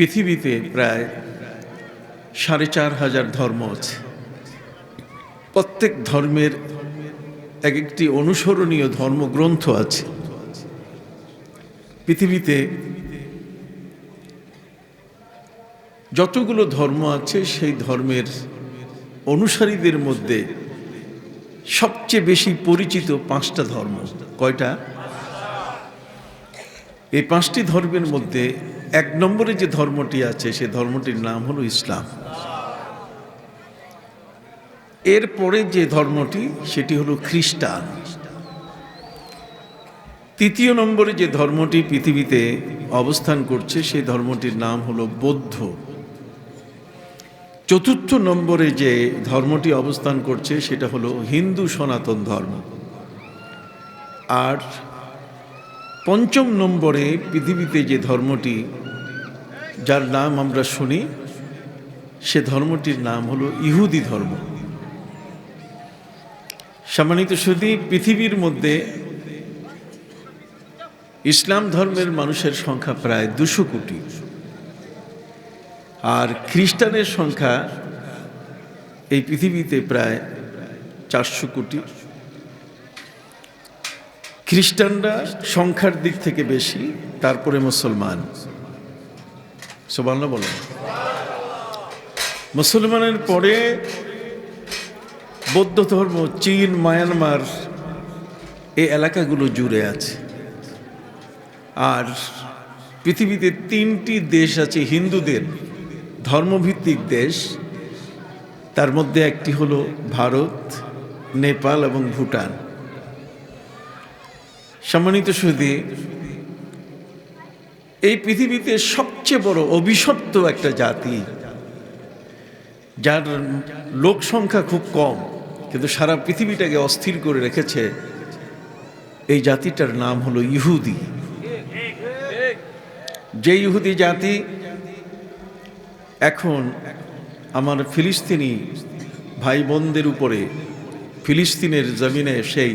পৃথিবীতে প্রায় সাড়ে চার হাজার ধর্ম আছে। প্রত্যেক ধর্মের এক একটি অনুসরণীয় ধর্মগ্রন্থ আছে। পৃথিবীতে যতগুলো ধর্ম আছে, সেই ধর্মের অনুসারীদের মধ্যে সবচেয়ে বেশি পরিচিত পাঁচটা ধর্ম। কয়টা? এই পাঁচটি ধর্মের মধ্যে এক নম্বরে যে ধর্মটি আছে, সে ধর্মটির নাম হলো ইসলাম। এরপরে যে ধর্মটি, সেটি হলো খ্রিস্টান। তৃতীয় নম্বরে যে ধর্মটি পৃথিবীতে অবস্থান করছে সেই ধর্মটির নাম হলো বৌদ্ধ। চতুর্থ নম্বরে যে ধর্মটি অবস্থান করছে, সেটা হলো হিন্দু সনাতন ধর্ম। আর পঞ্চম নম্বরে পৃথিবীতে যে ধর্মটি, যার নাম আমরা শুনি, সে ধর্মটির নাম হলো ইহুদি ধর্ম। সম্মানিত শুধু পৃথিবীর মধ্যে ইসলাম ধর্মের মানুষের সংখ্যা প্রায় দুশো কোটি। আর খ্রিস্টানের সংখ্যা এই পৃথিবীতে প্রায় চারশো কোটি। খ্রিস্টানরা সংখ্যার দিক থেকে বেশি, তারপরে মুসলমান। সোবাল্লা বলেন। মুসলমানের পরে বৌদ্ধ ধর্ম চীন, মায়ানমার, এই এলাকাগুলো জুড়ে আছে। আর পৃথিবীতে তিনটি দেশ আছে, হিন্দুদের ধর্মভিত্তিক দেশ। তার মধ্যে একটি হলো ভারত, নেপাল এবং ভুটান। সম্মানিত সুদী এই পৃথিবীতে সবচেয়ে বড় অভিশপ্ত একটা জাতি, যার লোক সংখ্যা খুব কম, কিন্তু সারা পৃথিবীটাকে অস্থির করে রেখেছে, এই জাতিটার নাম হলো ইহুদি। যে ইহুদি জাতি এখন আমার ফিলিস্তিনি ভাই বোনদের উপরে, ফিলিস্তিনের জমিনে সেই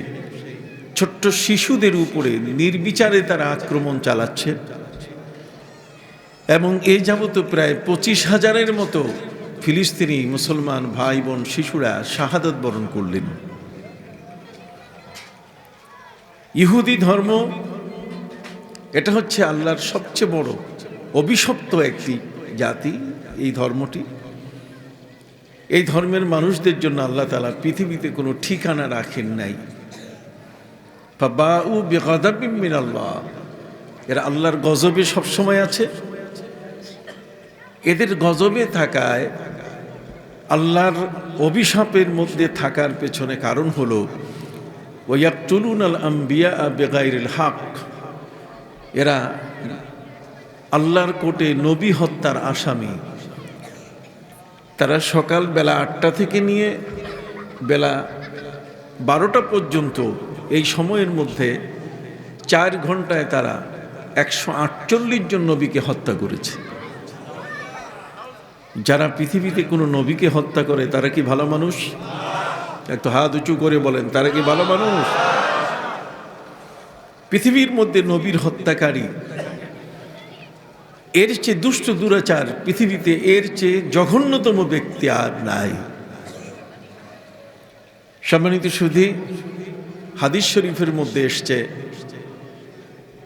ছোট্ট শিশুদের উপরে নির্বিচারে তারা আক্রমণ চালাচ্ছে। এবং এ যাবত প্রায় পঁচিশ হাজারের মতো ফিলিস্তিনি মুসলমান ভাই বোন শিশুরা শাহাদত বরণ করলেন। ইহুদি ধর্ম, এটা হচ্ছে আল্লাহর সবচেয়ে বড়, অভিশপ্ত একটি জাতি এই ধর্মটি। এই ধর্মের মানুষদের জন্য আল্লাহ তালা পৃথিবীতে কোনো ঠিকানা রাখেন নাই। বাউ এরা আল্লাহর গজবে সবসময় আছে। এদের গজবে থাকায় আল্লাহর অভিশাপের মধ্যে থাকার পেছনে কারণ হলো ওয়াক্তুলুন আল আম্বিয়া বেগাইরুল হক। এরা আল্লাহর কোটে নবী হত্যার আসামি। তারা সকাল বেলা আটটা থেকে নিয়ে বেলা বারোটা পর্যন্ত এই সময়ের মধ্যে চার ঘন্টায় তারা একশো আটচল্লিশ জন নবীকে হত্যা করেছে। যারা পৃথিবীতে কোনো নবীকে হত্যা করে, তারা কি ভালো মানুষ? একটু হাত উঁচু করে বলেন, তারা কি ভালো মানুষ? পৃথিবীর মধ্যে নবীর হত্যাকারী, এর চেয়ে দুষ্ট দুরাচার পৃথিবীতে এর চেয়ে জঘন্যতম ব্যক্তি আর নাই। সম্মানিত সুধী হাদিস শরীফের মধ্যে এসছে,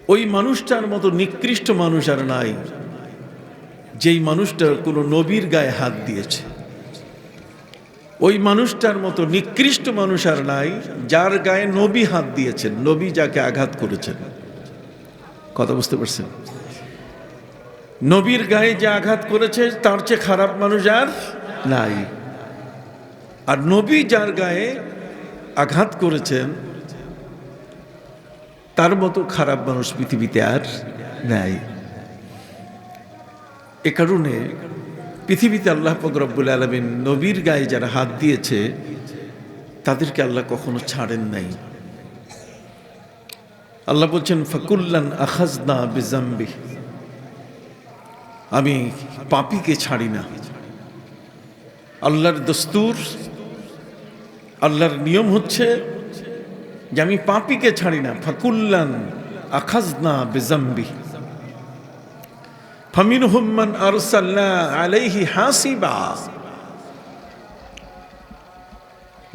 ওই মানুষটার মতো নিকৃষ্ট মানুষ আর নাই, যেই মানুষটা কোনো নবীর গায়ে হাত দিয়েছে। ওই মানুষটার মতো নিকৃষ্ট মানুষ আর নাই, যার গায়ে নবী হাত দিয়েছেন, নবী যাকে আঘাত করেছেন। কথা বুঝতে পারছেন? নবীর গায়ে যে আঘাত করেছে, তার চেয়ে খারাপ মানুষ আর নাই। আর নবী যার গায়ে আঘাত করেছেন তার মতো খারাপ মানুষ পৃথিবীতে আর নাই। এ কারণে পৃথিবীতে আল্লাহ ফকরব্বুল আলমিন নবীর গায়ে যারা হাত দিয়েছে, তাদেরকে আল্লাহ কখনো ছাড়েন নাই। আল্লাহ বলছেন, ফকুল্লান আখাজনা বেজাম্বি। আমি পাপিকে ছাড়ি না। আল্লাহর দস্তুর, আল্লাহর নিয়ম হচ্ছে যে আমি পাপিকে ছাড়ি না ফাকুল্লান আখাজনা বেজাম্বি ফামিন হুম্মান আরসাল্লাহ আলাইহি হাসিবা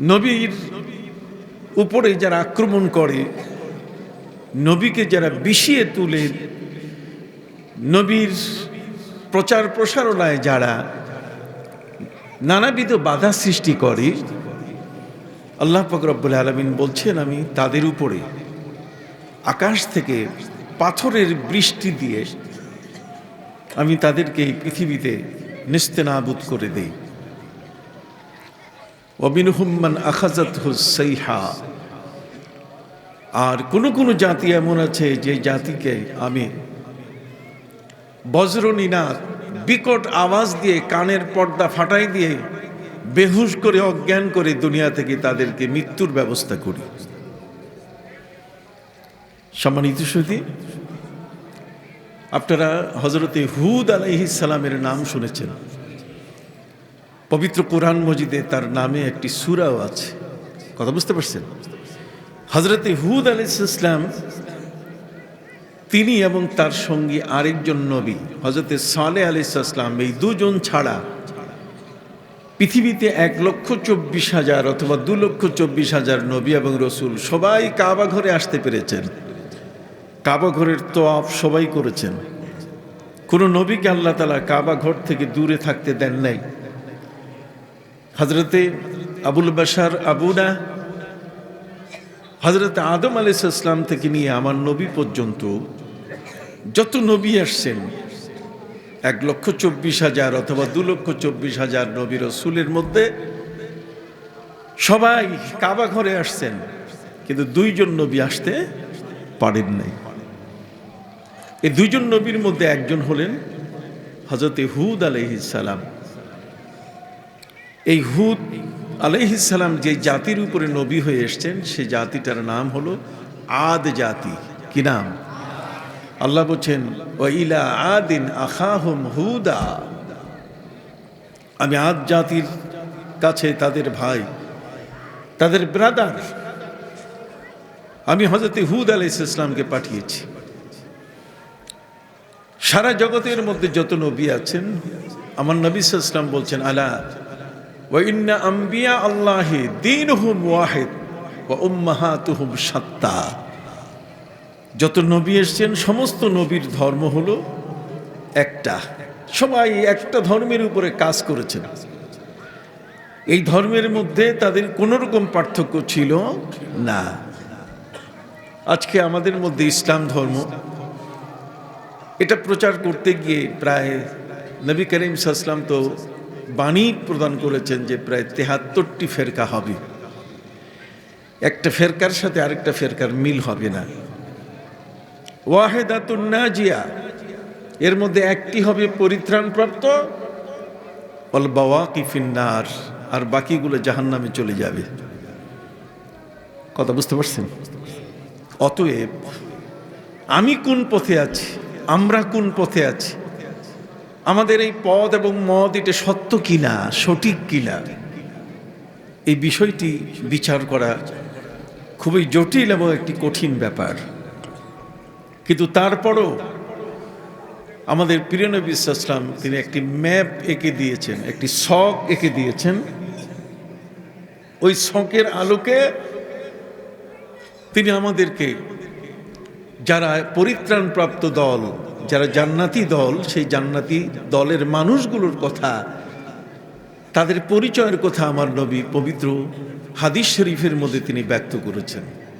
নবীর উপরে যারা আক্রমণ করে নবীকে যারা বিষিয়ে তুলে নবীর প্রচার প্রসারণায় যারা নানাবিধ বাধা সৃষ্টি করে আল্লাহ ফকরব্বুল আলমিন বলছেন, আমি তাদের উপরে আকাশ থেকে পাথরের বৃষ্টি দিয়ে আমি তাদেরকে এই পৃথিবীতে নিস্তেনাবুদ করে দেই। অবিন হুম্মান আখাজাত হুসাইহা আর কোনো কোনো জাতি এমন আছে যে জাতিকে আমি বজ্রনীনাথ বিকট আওয়াজ দিয়ে কানের পর্দা ফাটাই দিয়ে বেহুশ করে, অজ্ঞান করে দুনিয়া থেকে তাদেরকে মৃত্যুর ব্যবস্থা করি। সম্মানিত সুদী আপনারা হজরতে হুদ আলাইহিসালামের নাম শুনেছেন। পবিত্র কোরআন মজিদে তার নামে একটি সুরাও আছে। কথা বুঝতে পারছেন? হজরতে হুদ আলাইসালাম তিনি এবং তার সঙ্গী আরেকজন নবী হজরতে সালে আলাইসালাম এই দুজন ছাড়া পৃথিবীতে এক লক্ষ চব্বিশ হাজার অথবা দু লক্ষ চব্বিশ হাজার নবী এবং রসুল সবাই কাবা ঘরে আসতে পেরেছেন। কাবা ঘরের তোয়াফ সবাই করেছেন। কোনো নবীকে আল্লাহ তালা কাবা ঘর থেকে দূরে থাকতে দেন নাই। হজরতে আবুল বাসার আবুনা হজরত আদম আলাইসাল্লাম থেকে নিয়ে আমার নবী পর্যন্ত যত নবী আসছেন এক লক্ষ চব্বিশ হাজার অথবা দু লক্ষ চব্বিশ হাজার নবী রসুলের মধ্যে সবাই কাবা ঘরে আসছেন, কিন্তু দুইজন নবী আসতে পারেন নাই। এই দুইজন নবীর মধ্যে একজন হলেন হজরত হুদ আলহিসাল্লাম এই হুদ আলহিসাল্লাম যে জাতির উপরে নবী হয়ে এসছেন, সে জাতিটার নাম হলো আদ জাতি। কি নাম? আল্লাহ বলছেন ওইলা আদিন আখাহুম হুদা। আমি আদ জাতির কাছে তাদের ভাই, তাদের ব্রাদার আমি হজরত হুদ আলাইহিস ইসলামকে পাঠিয়েছি। সারা জগতের মধ্যে যত নবী আছেন, আমার নবী ইসলাম বলছেন, আলা ওয়াইন্না আম্বিয়া আল্লাহি দীনহুম ওয়াহিদ ওয়া উম্মাহাতুহুম সাত্তা। যত নবী এসছেন, সমস্ত নবীর ধর্ম হলো একটা। সবাই একটা ধর্মের উপরে কাজ করেছেন। এই ধর্মের মধ্যে তাদের কোনো রকম পার্থক্য ছিল না। আজকে আমাদের মধ্যে ইসলাম ধর্ম, এটা প্রচার করতে গিয়ে প্রায় নবী করিম সাসলাম তো বাণী প্রদান করেছেন যে প্রায় তেহাত্তরটি ফেরকা হবে। একটা ফেরকার সাথে আরেকটা ফেরকার মিল হবে না। ওয়াহেদাতুন্নাজিয়া এর মধ্যে একটি হবে পরিত্রাণপ্রাপ্ত। অল বাওয়াকিফিন্নার আর বাকিগুলো জাহান্নামে চলে যাবে। কথা বুঝতে পারছেন? অতএব, আমি কোন পথে আছি? আমরা কোন পথে আছি? আমাদের এই পদ এবং মদ এটা সত্য কিনা? সঠিক কিনা? এই বিষয়টি বিচার করা খুবই জটিল এবং একটি কঠিন ব্যাপার। কিন্তু তারপরও আমাদের প্রিয় নবী ইসলাম তিনি একটি ম্যাপ এঁকে দিয়েছেন, একটি শখ এঁকে দিয়েছেন। ওই শখের আলোকে তিনি আমাদেরকে, যারা পরিত্রাণপ্রাপ্ত দল, যারা জান্নাতি দল, সেই জান্নাতি দলের মানুষগুলোর কথা, তাদের পরিচয়ের কথা আমার নবী পবিত্র হাদিস শরীফের মধ্যে তিনি ব্যক্ত করেছেন।